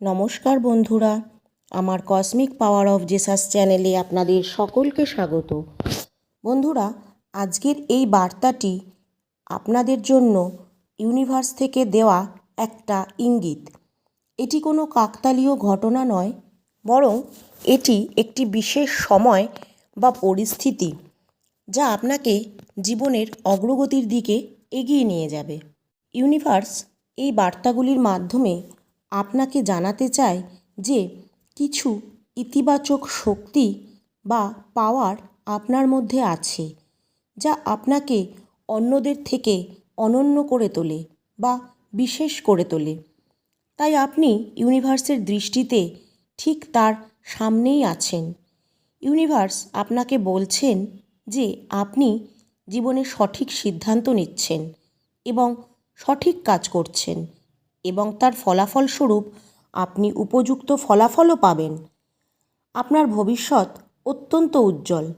নমস্কার বন্ধুরা, আমার কসমিক পাওয়ার অফ জেসাস চ্যানেলে আপনাদের সকলকে স্বাগত। বন্ধুরা, আজকের এই বার্তাটি আপনাদের জন্য ইউনিভার্স থেকে দেওয়া একটা ইঙ্গিত। এটি কোনো কাকতালীয় ঘটনা নয়, বরং এটি একটি বিশেষ সময় বা পরিস্থিতি যা আপনাকে জীবনের অগ্রগতির দিকে এগিয়ে নিয়ে যাবে। ইউনিভার্স এই বার্তাগুলির মাধ্যমে আপনাকে জানাতে চাই যে কিছু ইতিবাচক শক্তি বা পাওয়ার আপনার মধ্যে আছে, যা আপনাকে অন্যদের থেকে অনন্য করে তোলে বা বিশেষ করে তোলে। তাই আপনি ইউনিভার্সের দৃষ্টিতে ঠিক তার সামনেই আছেন। ইউনিভার্স আপনাকে বলছেন যে আপনি জীবনে সঠিক সিদ্ধান্ত নিচ্ছেন এবং সঠিক কাজ করছেন। এবং তার ফলাফলস্বরূপ আপনি উপযুক্ত ফলাফলও পাবেন। আপনার ভবিষ্যৎ অত্যন্ত উজ্জ্বল।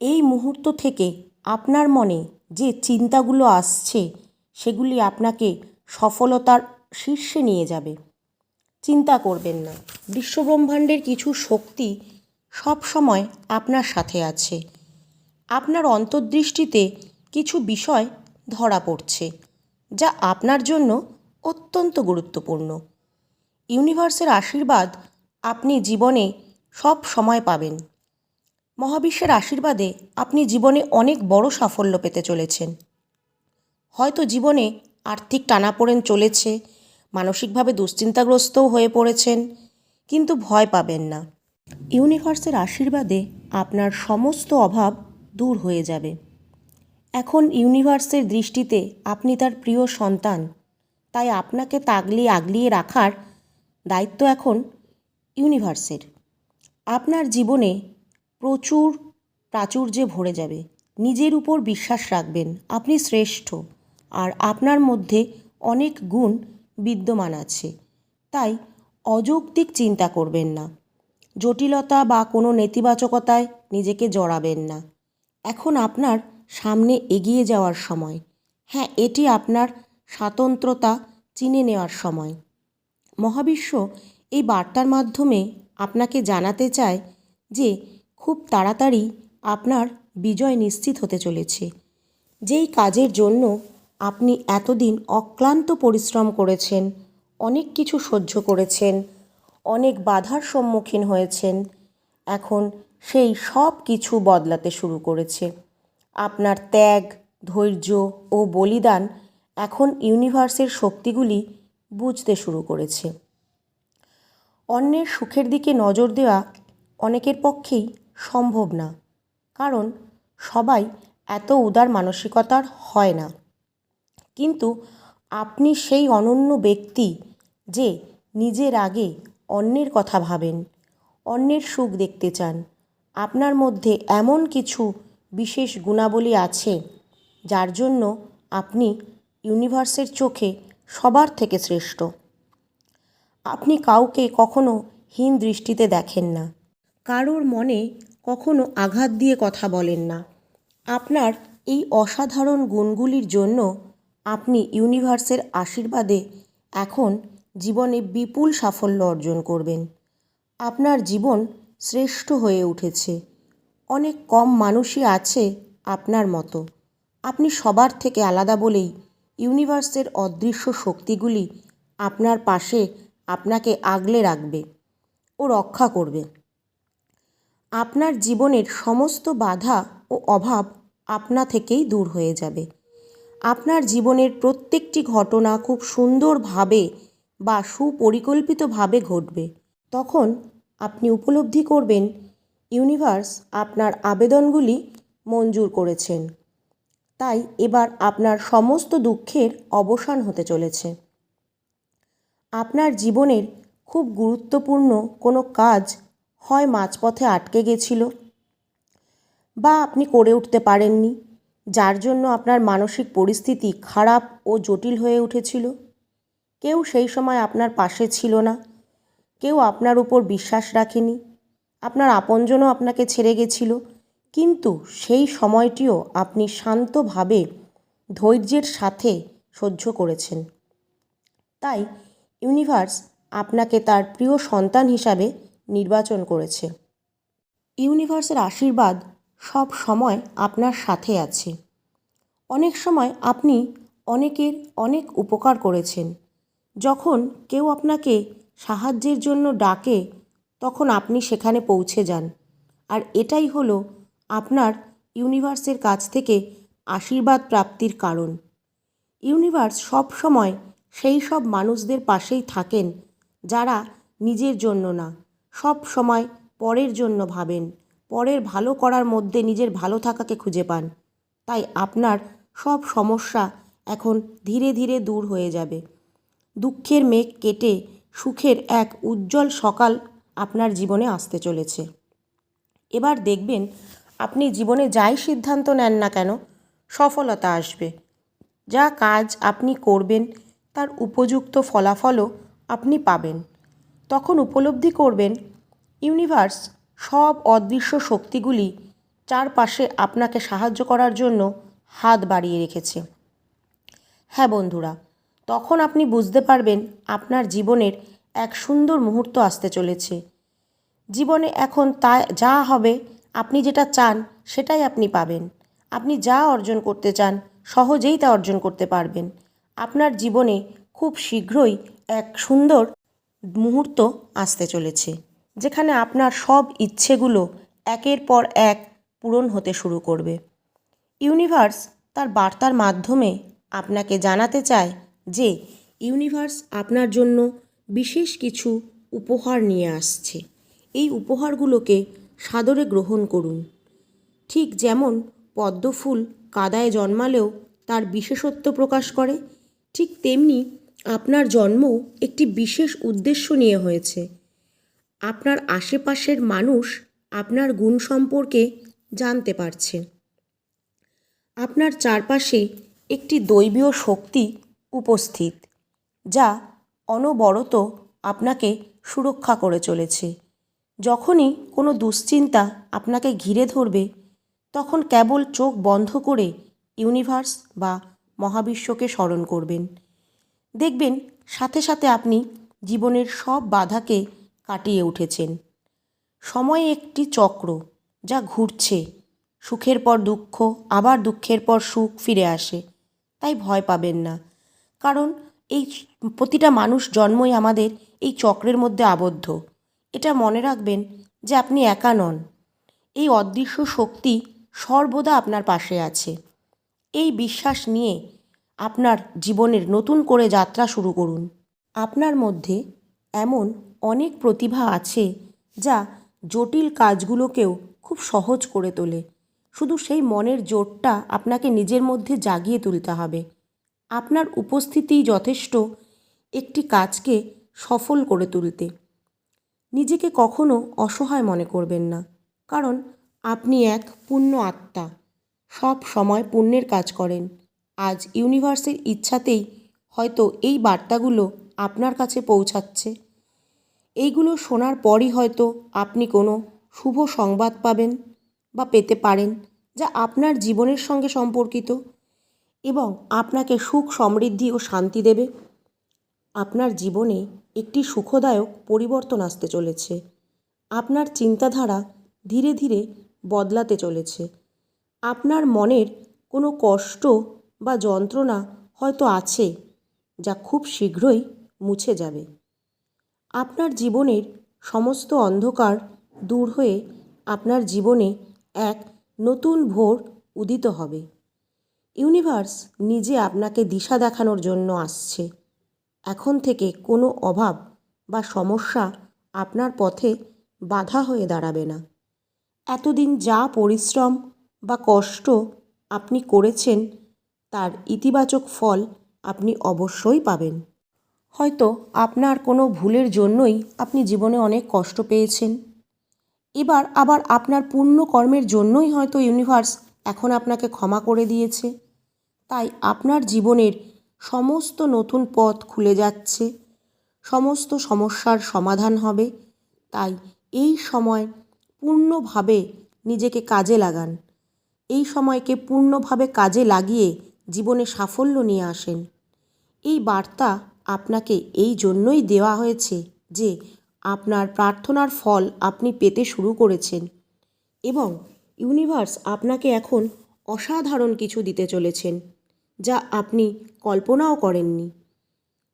এই মুহূর্ত থেকে আপনার মনে যে চিন্তাগুলো আসছে, সেগুলি আপনাকে সফলতার শীর্ষে নিয়ে যাবে। চিন্তা করবেন না। বিশ্বব্রহ্মাণ্ডের কিছু শক্তি সব সময় আপনার সাথে আছে। আপনার অন্তর্দৃষ্টিতে কিছু বিষয় ধরা পড়ছে, যা আপনার জন্য অত্যন্ত গুরুত্বপূর্ণ। ইউনিভার্সের আশীর্বাদ আপনি জীবনে সব সময় পাবেন। মহাবিশ্বের আশীর্বাদে আপনি জীবনে অনেক বড় সাফল্য পেতে চলেছেন। হয়তো জীবনে আর্থিক টানাপোড়েন চলেছে, মানসিকভাবে দুশ্চিন্তাগ্রস্তও হয়ে পড়েছেন, কিন্তু ভয় পাবেন না। ইউনিভার্সের আশীর্বাদে আপনার সমস্ত অভাব দূর হয়ে যাবে। এখন ইউনিভার্সের দৃষ্টিতে আপনি তার প্রিয় সন্তান তাই আপনাকে তাগলিয়ে আগলিয়ে রাখার দায়িত্ব এখন ইউনিভার্সের। আপনার জীবনে প্রচুর প্রাচুর্যে ভরে যাবে। নিজের উপর বিশ্বাস রাখবেন, আপনি শ্রেষ্ঠ। আর আপনার মধ্যে অনেক গুণ বিদ্যমান আছে। তাই অযৌক্তিক চিন্তা করবেন না। জটিলতা বা কোনো নেতিবাচকতায় নিজেকে জড়াবেন না। এখন আপনার সামনে এগিয়ে যাওয়ার সময়। হ্যাঁ এটি আপনার স্বাতন্ত্রতা চিনে নেওয়ার সময়। মহাবিশ্ব এই বার্তার মাধ্যমে আপনাকে জানাতে চায় যে, খুব তাড়াতাড়ি আপনার বিজয় নিশ্চিত হতে চলেছে। যেই কাজের জন্য আপনি এতদিন অক্লান্ত পরিশ্রম করেছেন, অনেক কিছু সহ্য করেছেন, অনেক বাধার সম্মুখীন হয়েছেন, এখন সেই সব কিছু বদলাতে শুরু করেছে। আপনার ত্যাগ, ধৈর্য ও বলিদান এখন ইউনিভার্সের শক্তিগুলি বুঝতে শুরু করেছে। অন্যের সুখের দিকে নজর দেওয়া অনেকের পক্ষেই সম্ভব না, কারণ সবাই এত উদার মানসিকতার হয় না। কিন্তু আপনি সেই অনন্য ব্যক্তি যে নিজের আগে অন্যের কথা ভাবেন, অন্যের সুখ দেখতে চান, আপনার মধ্যে এমন কিছু বিশেষ গুণাবলী আছে যার জন্য আপনি ইউনিভার্সের চোখে সবার থেকে শ্রেষ্ঠ। আপনি কাউকে কখনো হীন দৃষ্টিতে দেখেন না। কারোর মনে কখনো আঘাত দিয়ে কথা বলেন না। আপনার এই অসাধারণ গুণগুলির জন্য আপনি ইউনিভার্সের আশীর্বাদে এখন জীবনে বিপুল সাফল্য অর্জন করবেন। আপনার জীবন শ্রেষ্ঠ হয়ে উঠেছে। অনেক কম মানুষই আছে আপনার মতো। আপনি সবার থেকে আলাদা বলেই ইউনিভার্সের অদৃশ্য শক্তিগুলি আপনার পাশে আপনাকে আগলে রাখবে ও রক্ষা করবে। আপনার জীবনের সমস্ত বাধা ও অভাব আপনা থেকেই দূর হয়ে যাবে। আপনার জীবনের প্রত্যেকটি ঘটনা খুব সুন্দরভাবে বা সুপরিকল্পিতভাবে ঘটবে। তখন আপনি উপলব্ধি করবেন, ইউনিভার্স আপনার আবেদনগুলি মঞ্জুর করেছেন। তাই এবার আপনার সমস্ত দুঃখের অবসান হতে চলেছে। আপনার জীবনের খুব গুরুত্বপূর্ণ কোনো কাজ হয় মাঝপথে আটকে গেছিল বা আপনি করে উঠতে পারেননি, যার জন্য আপনার মানসিক পরিস্থিতি খারাপ ও জটিল হয়ে উঠেছিল। কেউ সেই সময় আপনার পাশে ছিল না, কেউ আপনার উপর বিশ্বাস রাখেনি, আপনার আপনজনও আপনাকে ছেড়ে গেছিল কিন্তু সেই সময়টিও আপনি শান্তভাবে ধৈর্যের সাথে সহ্য করেছেন। তাই ইউনিভার্স আপনাকে তার প্রিয় সন্তান হিসাবে নির্বাচন করেছে। ইউনিভার্সের আশীর্বাদ সব সময় আপনার সাথে আছে। অনেক সময় আপনি অনেকের অনেক উপকার করেছেন। যখন কেউ আপনাকে সাহায্যের জন্য ডাকে, তখন আপনি সেখানে পৌঁছে যান। আর এটাই হলো আপনার ইউনিভার্সের কাছ থেকে আশীর্বাদ প্রাপ্তির কারণ। ইউনিভার্স সব সময় সেই সব মানুষদের পাশেই থাকেন, যারা নিজের জন্য না। সব সময় পরের জন্য ভাবেন, পরের ভালো করার মধ্যে নিজের ভালো থাকাকে খুঁজে পান। তাই আপনার সব সমস্যা এখন ধীরে ধীরে দূর হয়ে যাবে। দুঃখের মেঘ কেটে সুখের এক উজ্জ্বল সকাল আপনার জীবনে আসতে চলেছে। এবার দেখবেন আপনি জীবনে যাই সিদ্ধান্ত নেন না কেন, সফলতা আসবে। যা কাজ আপনি করবেন, তার উপযুক্ত ফলাফলও আপনি পাবেন। তখন উপলব্ধি করবেন, ইউনিভার্স, সব অদৃশ্য শক্তিগুলি চারপাশে আপনাকে সাহায্য করার জন্য হাত বাড়িয়ে রেখেছে। হ্যাঁ বন্ধুরা, তখন আপনি বুঝতে পারবেন আপনার জীবনের এক সুন্দর মুহূর্ত আসতে চলেছে। জীবনে এখন তা, যা হবে আপনি যেটা চান, সেটাই আপনি পাবেন। আপনি যা অর্জন করতে চান, সহজেই তা অর্জন করতে পারবেন। আপনার জীবনে খুব শীঘ্রই এক সুন্দর মুহূর্ত আসতে চলেছে, যেখানে আপনার সব ইচ্ছেগুলো একের পর এক পূরণ হতে শুরু করবে। ইউনিভার্স তার বার্তার মাধ্যমে আপনাকে জানাতে চায় যে, ইউনিভার্স আপনার জন্য বিশেষ কিছু উপহার নিয়ে আসছে। এই উপহারগুলোকে সাদরে গ্রহণ করুন। ঠিক যেমন পদ্মফুল কাদায় জন্মালেও তার বিশেষত্ব প্রকাশ করে, ঠিক তেমনি আপনার জন্ম একটি বিশেষ উদ্দেশ্য নিয়ে হয়েছে। আপনার আশেপাশের মানুষ আপনার গুণ সম্পর্কে জানতে পারছে। আপনার চারপাশে একটি দৈবীয় শক্তি উপস্থিত, যা অনবরত আপনাকে সুরক্ষা করে চলেছে। যখনই কোনো দুশ্চিন্তা আপনাকে ঘিরে ধরবে, তখন কেবল চোখ বন্ধ করে ইউনিভার্স বা মহাবিশ্বকে স্মরণ করবেন। দেখবেন, সাথে সাথে আপনি জীবনের সব বাধাকে কাটিয়ে উঠেছেন। সময় একটি চক্র যা ঘুরছে, সুখের পর দুঃখ, আবার দুঃখের পর সুখ ফিরে আসে। তাই ভয় পাবেন না। কারণ এই প্রতিটা মানুষ জন্মই আমাদের এই চক্রের মধ্যে আবদ্ধ। এটা মনে রাখবেন যে আপনি একা নন। এই অদৃশ্য শক্তি সর্বদা আপনার পাশে আছে। এই বিশ্বাস নিয়ে আপনার জীবনের নতুন করে যাত্রা শুরু করুন। আপনার মধ্যে এমন অনেক প্রতিভা আছে যা জটিল কাজগুলোকেও খুব সহজ করে তোলে। শুধু সেই মনের জোরটা আপনাকে নিজের মধ্যে জাগিয়ে তুলতে হবে। আপনার উপস্থিতিই যথেষ্ট একটি কাজকে সফল করে তুলতে। নিজেকে কখনো অসহায় মনে করবেন না। কারণ আপনি এক পুণ্য আত্মা। সব সময় পুণ্যের কাজ করেন। আজ ইউনিভার্সের ইচ্ছাতেই হয়তো এই বার্তাগুলো আপনার কাছে পৌঁছাচ্ছে। এইগুলো শোনার পরই হয়তো আপনি কোনো শুভ সংবাদ পাবেন বা পেতে পারেন যা আপনার জীবনের সঙ্গে সম্পর্কিত এবং আপনাকে সুখ, সমৃদ্ধি ও শান্তি দেবে। আপনার জীবনে একটি সুখদায়ক পরিবর্তন আসতে চলেছে। আপনার চিন্তাধারা ধীরে ধীরে বদলাতে চলেছে। আপনার মনের কোনো কষ্ট বা যন্ত্রণা হয়তো আছে, যা খুব শীঘ্রই মুছে যাবে। আপনার জীবনের সমস্ত অন্ধকার দূর হয়ে আপনার জীবনে এক নতুন ভোর উদিত হবে। ইউনিভার্স নিজে আপনাকে দিশা দেখানোর জন্য আসছে। এখন থেকে কোনো অভাব বা সমস্যা আপনার পথে বাধা হয়ে দাঁড়াবে না। এতদিন যা পরিশ্রম বা কষ্ট আপনি করেছেন, তার ইতিবাচক ফল আপনি অবশ্যই পাবেন। হয়তো আপনার কোনো ভুলের জন্যই আপনি জীবনে অনেক কষ্ট পেয়েছেন। এবার আবার আপনার পূর্ণ কর্মের জন্যই হয়তো ইউনিভার্স এখন আপনাকে ক্ষমা করে দিয়েছে। তাই আপনার জীবনের সমস্ত নতুন পথ খুলে যাচ্ছে। সমস্ত সমস্যার সমাধান হবে। তাই এই সময় পূর্ণভাবে নিজেকে কাজে লাগান। এই সময়কে পূর্ণভাবে কাজে লাগিয়ে জীবনে সাফল্য নিয়ে আসেন। এই বার্তা আপনাকে এই জন্যই দেওয়া হয়েছে যে আপনার প্রার্থনার ফল আপনি পেতে শুরু করেছেন এবং ইউনিভার্স আপনাকে এখন অসাধারণ কিছু দিতে চলেছেন। যা আপনি কল্পনাও করেননি।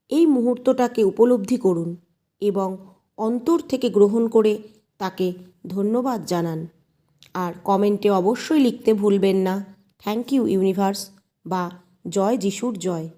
এই মুহূর্তটাকে উপলব্ধি করুন এবং অন্তর থেকে গ্রহণ করে তাকে ধন্যবাদ জানান। আর কমেন্টে অবশ্যই লিখতে ভুলবেন না। থ্যাংক ইউ ইউনিভার্স বা জয় যিশুর জয়।